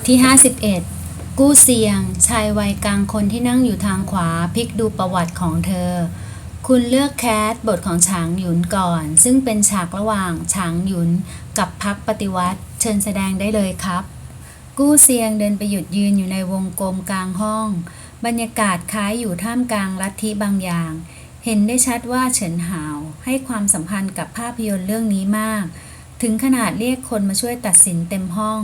ทที่ 51 กู้เซียง ชายวัยกลางคนที่นั่งอยู่ทางขวาพลิกดูประวัติของเธอ คุณเลือกแคสบทของฉางหยุนก่อน ซึ่งเป็นฉากระหว่างฉางหยุนกับพักปฏิวัติ เชิญแสดงได้เลยครับ กู้เซียงเดินไปหยุดยืนอยู่ในวงกลมกลางห้อง บรรยากาศคล้ายอยู่ท่ามกลางลัทธิบางอย่าง เห็นได้ชัดว่าเฉินหาวให้ความสัมพันธ์กับภาพยนตร์เรื่องนี้มาก ถึงขนาดเรียกคนมาช่วยตัดสินเต็มห้อง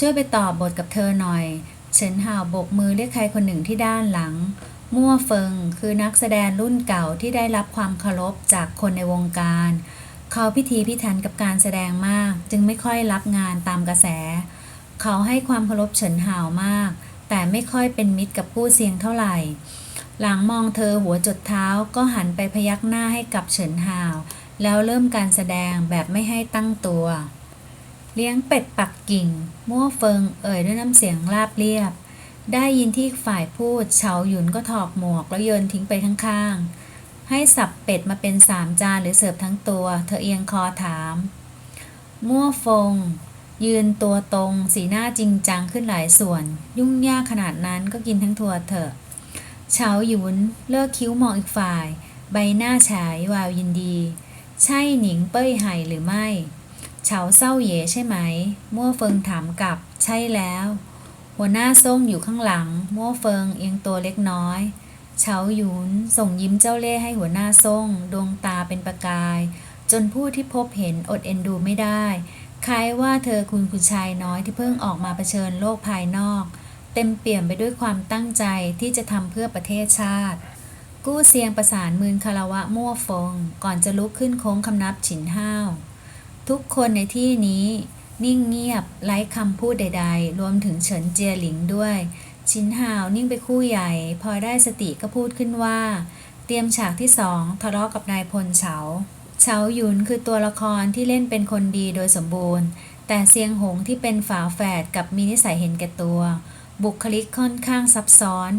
ช่วยไปตอบบทกับเธอหน่อย เฉินหาวโบกมือเรียกใครคนหนึ่งที่ด้านหลัง มั่วเฟิงคือนักแสดงรุ่นเก่าที่ได้รับความเคารพจากคนในวงการ เขาพิธีพิถันกับการแสดงมาก จึงไม่ค่อยรับงานตามกระแส เขาให้ความเคารพเฉินหาวมาก แต่ไม่ค่อยเป็นมิตรกับผู้เสียงเท่าไหร่ หลังมองเธอหัวจดเท้าก็หันไปพยักหน้าให้กับเฉินหาว แล้วเริ่มการแสดงแบบไม่ให้ตั้งตัว เลี้ยงเป็ดปักกิ่ง มั่วเฟิง เอ่ยด้วยน้ำเสียงราบเรียบ ได้ยินที่ฝ่ายพูดเฉาหยุนก็ถอดหมวกแล้วโยนทิ้งไปข้างๆ ให้สับเป็ดมาเป็นสามจานหรือเสิร์ฟทั้งตัว เธอเอียงคอถาม มั่วฟง ยืนตัวตรง สีหน้าจริงจังขึ้นหลายส่วน ยุ่งยากขนาดนั้นก็กินทั้งทัวเถอะเฉาหยุนเลิกคิ้วมองอีกฝ่าย ใบหน้าฉายวาวยินดี ใช่หนิงเป้ยไห่หรือไม่ เฉาเศร้าเย่ใช่ไหม มั่วเฟิงถามกลับ ใช่แล้ว หัวหน้าส่งอยู่ข้างหลัง มั่วเฟิงเอียงตัวเล็กน้อย เฉาหยุนส่งยิ้มเจ้าเล่ห์ให้หัวหน้าส่งดวงตาเป็นประกาย จนผู้ที่พบเห็นอดเอ็นดูไม่ได้ คล้ายว่าเธอคุณคุณชายน้อยที่เพิ่งออกมาเผชิญโลกภายนอก เต็มเปี่ยมไปด้วยความตั้งใจที่จะทำเพื่อประเทศชาติกู้เซียงประสานมือคารวะมั่วฟง ก่อนจะลุกขึ้นโค้งคำนับฉินห้าว ทุกคนในที่นี้ นิ่งเงียบไร้คำพูดใด ๆ รวมถึงเฉินเจียหลิงด้วย ชินหาวนิ่งไปคู่ใหญ่ พอได้สติก็พูดขึ้นว่า เตรียมฉากที่สองทะเลาะกับนายพลเฉาเฉาหยุนคือตัวละครที่เล่นเป็นคนดีโดยสมบูรณ์ แต่เซียงหงที่เป็นฝาแฝดกับมีนิสัยเห็นแก่ตัว บุคลิกค่อนข้างซับซ้อน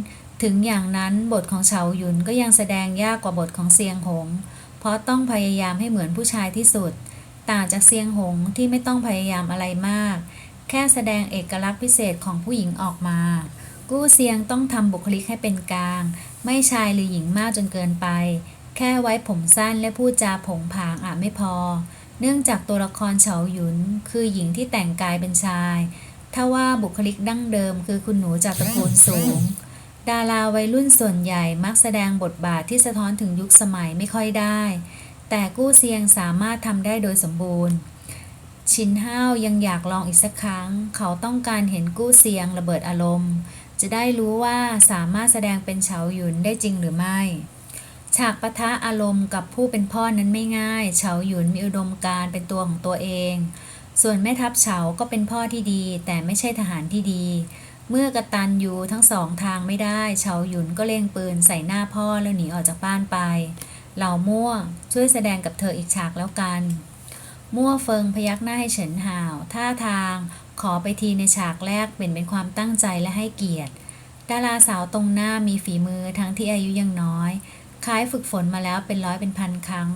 ถึงอย่างนั้นบทของเฉาหยุนก็ยังแสดงยากกว่าบทของเซียงหง เพราะต้องพยายามให้เหมือนผู้ชายที่สุด ต่างจากเซียงหงที่ไม่ต้องพยายามอะไรมาก แค่แสดงเอกลักษณ์พิเศษของผู้หญิงออกมา กู้เซียงต้องทำบุคลิกให้เป็นกลาง ไม่ชายหรือหญิงมากจนเกินไป แค่ไว้ผมสั้นและพูดจาผงผางอาจไม่พอ เนื่องจากตัวละครเฉาหยุน คือหญิงที่แต่งกายเป็นชายถ้าว่าบุคลิกดั้งเดิมคือคุณหนูจากตระกูลสูง ดาราวัยรุ่นส่วนใหญ่มักแสดงบทบาทที่สะท้อนถึงยุคสมัยไม่ค่อยได้ แต่กู้เซียงสามารถทำได้โดยสมบูรณ์ ชินห้าวยังอยากลองอีกสักครั้ง เขาต้องการเห็นกู้เซียงระเบิดอารมณ์ จะได้รู้ว่าสามารถแสดงเป็นเฉาหยุนได้จริงหรือไม่ ฉากปะทะอารมณ์กับผู้เป็นพ่อนั้นไม่ง่าย เฉาหยุนมีอุดมการเป็นตัวของตัวเอง ส่วนแม่ทัพเฉาก็เป็นพ่อที่ดี แต่ไม่ใช่ทหารที่ดีเมื่อกระตันยูทั้งสองทางไม่ได้ เฉาหยุนก็เล็งปืนใส่หน้าพ่อแล้วหนีออกจากบ้านไป เหล่ามั่วช่วยแสดงกับเธออีกฉากแล้วกัน มั่วเฟิงพยักหน้าให้เฉินหาว ท่าทางขอไปทีในฉากแรกเป็นเป็นความตั้งใจและให้เกียรติ ดาราสาวตรงหน้ามีฝีมือทั้งที่อายุยังน้อย คล้ายฝึกฝนมาแล้วเป็นร้อยเป็นพันครั้ง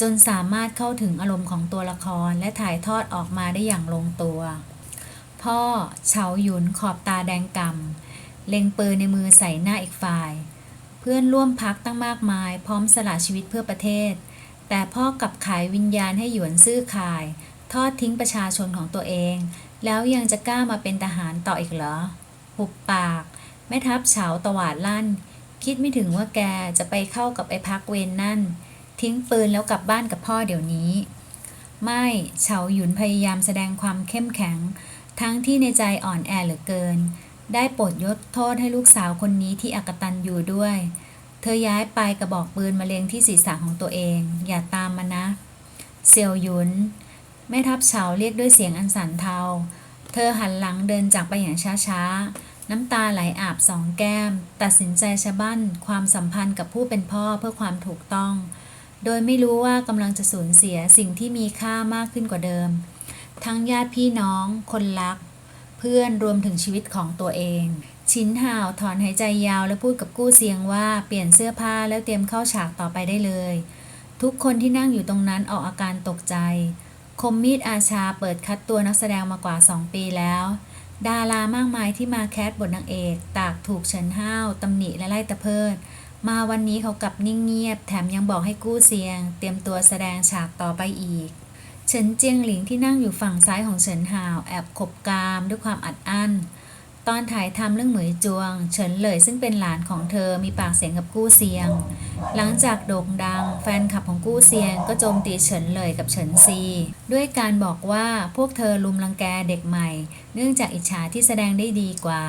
จนสามารถเข้าถึงอารมณ์ของตัวละครและถ่ายทอดออกมาได้อย่างลงตัว พ่อเฉาหยุนขอบตาแดงก่ำเล็งปืนในมือใส่หน้าอีกฝ่าย เพื่อนร่วมพักตั้งมากมาย พร้อมสละชีวิตเพื่อประเทศ แต่พ่อกลับขายวิญญาณให้หยวนซื่อขาย ทอดทิ้งประชาชนของตัวเอง แล้วยังจะกล้ามาเป็นทหารต่ออีกเหรอ หุบปาก แม่ทัพเฉาตวาดลั่น คิดไม่ถึงว่าแกจะไปเข้ากับไอ้พักเวนนั่น ทิ้งปืนแล้วกลับบ้านกับพ่อเดี๋ยวนี้ ไม่เฉาหยุนพยายามแสดงความเข้มแข็ง ทั้งที่ในใจอ่อนแอเหลือเกิน ได้โปรดยกโทษให้ลูกสาวคนนี้ที่อักตันอยู่ด้วย เธอย้ายไปกระบอกปืนมาเล็งที่ศีรษะของตัวเอง อย่าตามมานะ เซียวหยุนแม่ทัพเฉาเรียกด้วยเสียงอันสั่นเทา เธอหันหลังเดินจากไปอย่างช้าๆ น้ำตาไหลอาบสองแก้ม ตัดสินใจชะบั้นความสัมพันธ์กับผู้เป็นพ่อเพื่อความถูกต้อง โดยไม่รู้ว่ากำลังจะสูญเสียสิ่งที่มีค่ามากขึ้นกว่าเดิม ทั้งญาติพี่น้อง คนรัก เพื่อนรวมถึงชีวิตของตัวเอง ชินห่าวถอนหายใจยาวและพูดกับกู้เซียงว่าเปลี่ยนเสื้อผ้าแล้วเตรียมเข้าฉากต่อไปได้เลย ทุกคนที่นั่งอยู่ตรงนั้นออกอาการตกใจ คมมีดอาชาเปิดคัดตัวนักแสดงมากว่า 2 ปีแล้ว ดารามากมายที่มาแคสบทนางเอก ตากถูกเฉินห้าวตำหนิและไล่ตะเพิดมาวันนี้เขากลับนิ่งเงียบ แถมยังบอกให้กู้เซียง เตรียมตัวแสดงฉากต่อไปอีก เฉินเจียงหลิงที่นั่งอยู่ฝั่งซ้ายของเฉินหาวแอบขบกามด้วยความอัดอั้น ตอนถ่ายทำเรื่องเหมยจวง เฉินเหลยซึ่งเป็นหลานของเธอมีปากเสียงกับกู้เซียง หลังจากโด่งดัง แฟนคลับของกู้เซียงก็โจมตีเฉินเหลยกับเฉินซี ด้วยการบอกว่าพวกเธอลุมรังแกเด็กใหม่ เนื่องจากอิจฉาที่แสดงได้ดีกว่า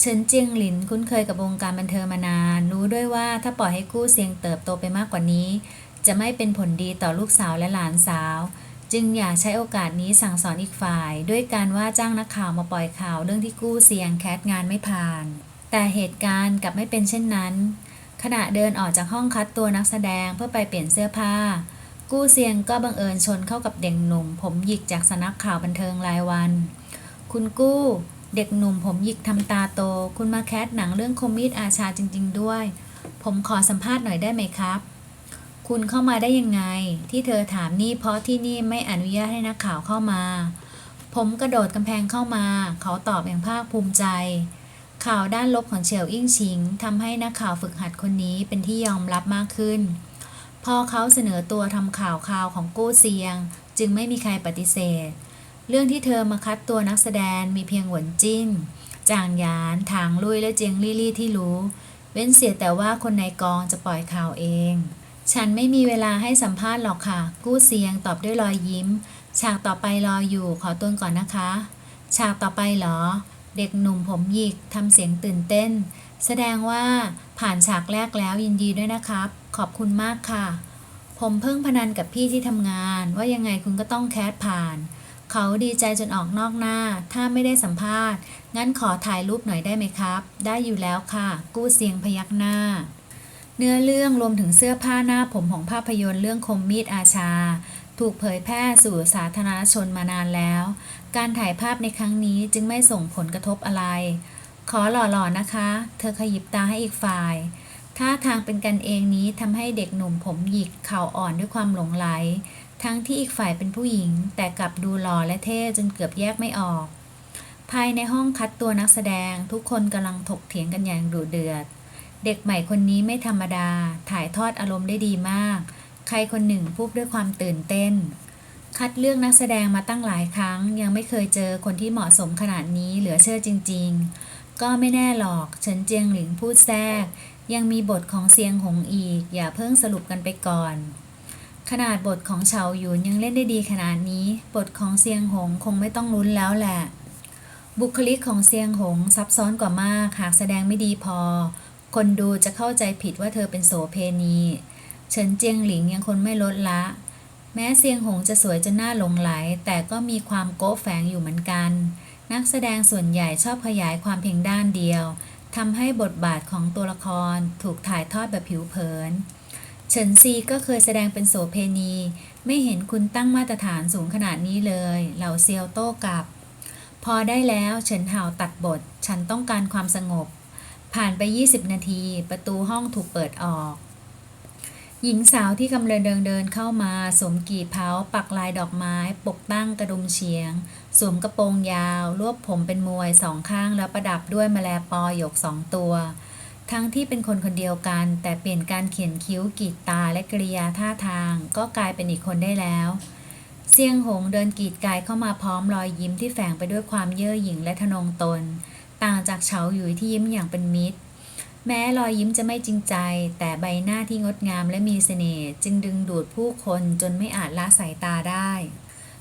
เฉินเจียงหลินคุ้นเคยกับวงการบันเทิงมานาน รู้ด้วยว่าถ้าปล่อยให้กู้เซียงเติบโตไปมากกว่านี้ จะไม่เป็นผลดีต่อลูกสาวและหลานสาว จึงอยากใช้โอกาสนี้สั่งสอนอีกฝ่าย ด้วยการว่าจ้างนักข่าวมาปล่อยข่าวเรื่องที่กู้เซียงแคสงานไม่ผ่าน แต่เหตุการณ์กลับไม่เป็นเช่นนั้น ขณะเดินออกจากห้องคัดตัวนักแสดงเพื่อไปเปลี่ยนเสื้อผ้า กู้เซียงก็บังเอิญชนเข้ากับเด็กหนุ่ม ผมหยิกจากสนักข่าวบันเทิงรายวัน คุณกู้ เด็กหนุ่มผมหยิกทำตาโต คุณมาแคสหนังเรื่องคมมีดอาชาจริง ๆ ด้วย ผมขอสัมภาษณ์หน่อยได้ไหมครับ คุณเข้ามาได้ยังไง ที่เธอถามนี่เพราะที่นี่ไม่อนุญาตให้นักข่าวเข้ามา ผมกระโดดกำแพงเข้ามา เขาตอบอย่างภาคภูมิใจ ข่าวด้านลบของเฉียวอิ่งชิงทำให้นักข่าวฝึกหัดคนนี้เป็นที่ยอมรับมากขึ้น พอเขาเสนอตัวทำข่าวข่าวของกู้เซียง จึงไม่มีใครปฏิเสธ เรื่องที่เธอมาคัดตัวนักแสดงมีเพียงหวนจิ้นจางหยานถางลุยและเจียงลี่ลี่ที่รู้ เว้นเสียแต่ว่าคนในกองจะปล่อยข่าวเอง ฉันไม่มีเวลาให้สัมภาษณ์หรอกค่ะ กู้เซียงตอบด้วยรอยยิ้ม ฉากต่อไปรออยู่ขอตัวก่อนนะคะ ฉากต่อไปเหรอ เด็กหนุ่มผมหยิกทำเสียงตื่นเต้น แสดงว่าผ่านฉากแรกแล้วยินดีด้วยนะครับ ขอบคุณมากค่ะ ผมเพิ่งพนันกับพี่ที่ทำงาน ว่ายังไงคุณก็ต้องแคสผ่าน เขาดีใจจนออกนอกหน้า ถ้าไม่ได้สัมภาษณ์ งั้นขอถ่ายรูปหน่อยได้ไหมครับ ได้อยู่แล้วค่ะ กู้เสียงพยักหน้า เนื้อเรื่องรวมถึงเสื้อผ้าหน้าผมของภาพยนตร์เรื่องคมมีดอาชา ถูกเผยแพร่สู่สาธารณชนมานานแล้ว การถ่ายภาพในครั้งนี้จึงไม่ส่งผลกระทบอะไร ขอหล่อๆนะคะ เธอขยิบตาให้อีกฝ่ายท่าทางเป็นกันเองนี้ทำให้เด็กหนุ่มผมหยิกเข่าอ่อนด้วยความหลงไหล ทั้งที่อีกฝ่ายเป็นผู้หญิง แต่กลับดูหล่อและเท่จนเกือบแยกไม่ออก ภายในห้องคัดตัวนักแสดงทุกคนกำลังถกเถียงกันอย่างดุเดือด เด็กใหม่คนนี้ไม่ธรรมดา ถ่ายทอดอารมณ์ได้ดีมาก ใครคนหนึ่งพูดด้วยความตื่นเต้น คัดเลือกนักแสดงมาตั้งหลายครั้ง ยังไม่เคยเจอคนที่เหมาะสมขนาดนี้เหลือเชื่อจริง ๆ ก็ไม่แน่หรอกเฉินเจียงหลิงพูดแทรก ยังมีบทของเซียงหงอีก อย่าเพิ่งสรุปกันไปก่อน ขนาดบทของเฉาหยุนยังเล่นได้ดีขนาดนี้ บทของเซียงหงคงไม่ต้องลุ้นแล้วแหละ บุคลิกของเซียงหงซับซ้อนกว่ามากหากแสดงไม่ดีพอ คนดูจะเข้าใจผิดว่าเธอเป็นโสเพณีเฉินเจียงหลิงยังคนไม่ลดละ แม้เซียงหงจะสวยจนน่าหลงไหล แต่ก็มีความโก๊ะแฝงอยู่เหมือนกัน นักแสดงส่วนใหญ่ชอบขยายความเพียงด้านเดียวทำให้บทบาทของตัวละครถูกถ่ายทอดแบบผิวเผิน เฉินซีก็เคยแสดงเป็นโสเพณี ไม่เห็นคุณตั้งมาตรฐานสูงขนาดนี้เลย เหล่าเซียวโต้กลับ พอได้แล้วเฉินเห่าตัดบท ฉันต้องการความสงบ ผ่านไป 20 นาที ประตูห้องถูกเปิดออก หญิงสาวที่กำลังเดินเดินเข้ามาสวมกี่เผาปักลายดอกไม้ ปกตั้งกระดุมเฉียง สวมกระโปรงยาว รวบผมเป็นมวยสองข้างแล้วประดับด้วยแมลปอหยกสองตัว ทั้งที่เป็นคนคนเดียวกัน แต่เปลี่ยนการเขียนคิ้วกรีดตาและกริยาท่าทาง ก็กลายเป็นอีกคนได้แล้วเซียงหงเดินกรีดกายเข้ามาพร้อมรอยยิ้มที่แฝงไปด้วยความเย่อหยิ่งและทะนงตน ต่างจากเฉาหยุยที่ยิ้มอย่างเป็นมิตร แม้รอยยิ้มจะไม่จริงใจ แต่ใบหน้าที่งดงามและมีเสน่ห์จึงดึงดูดผู้คนจนไม่อาจละสายตาได้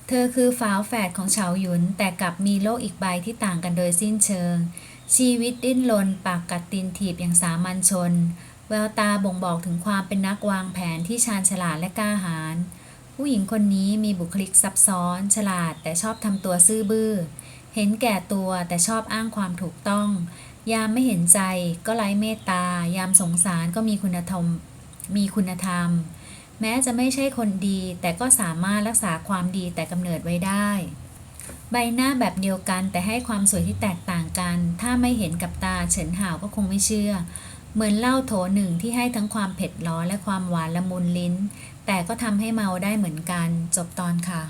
เธอคือฝาแฝดของเฉาหยุนแต่กลับมีโลกอีกใบที่ต่างกันโดยสิ้นเชิง ชีวิตดิ้นรนปากกัดตีนถีบอย่างสามัญชน แววตาบ่งบอกถึงความเป็นนักวางแผนที่ชาญฉลาดและกล้าหาญผู้หญิงคนนี้มีบุคลิกซับซ้อน ฉลาดแต่ชอบทำตัวซื่อบื้อ เห็นแก่ตัวแต่ชอบอ้างความถูกต้อง ยามไม่เห็นใจก็ไร้เมตตา ยามสงสารก็มีคุณธรรม มีคุณธรรม แม้จะไม่ใช่คนดีแต่ก็สามารถรักษาความดีแต่กำเนิดไว้ได้ ใบหน้าแบบเดียวกันแต่ให้ความสวยที่แตกต่างกัน ถ้าไม่เห็นกับตาเฉินห่าวก็คงไม่เชื่อ เหมือนเหล้าโถหนึ่งที่ให้ทั้งความเผ็ดร้อนและความหวานละมุนลิ้น แต่ก็ทำให้เมาได้เหมือนกัน จบตอนค่ะ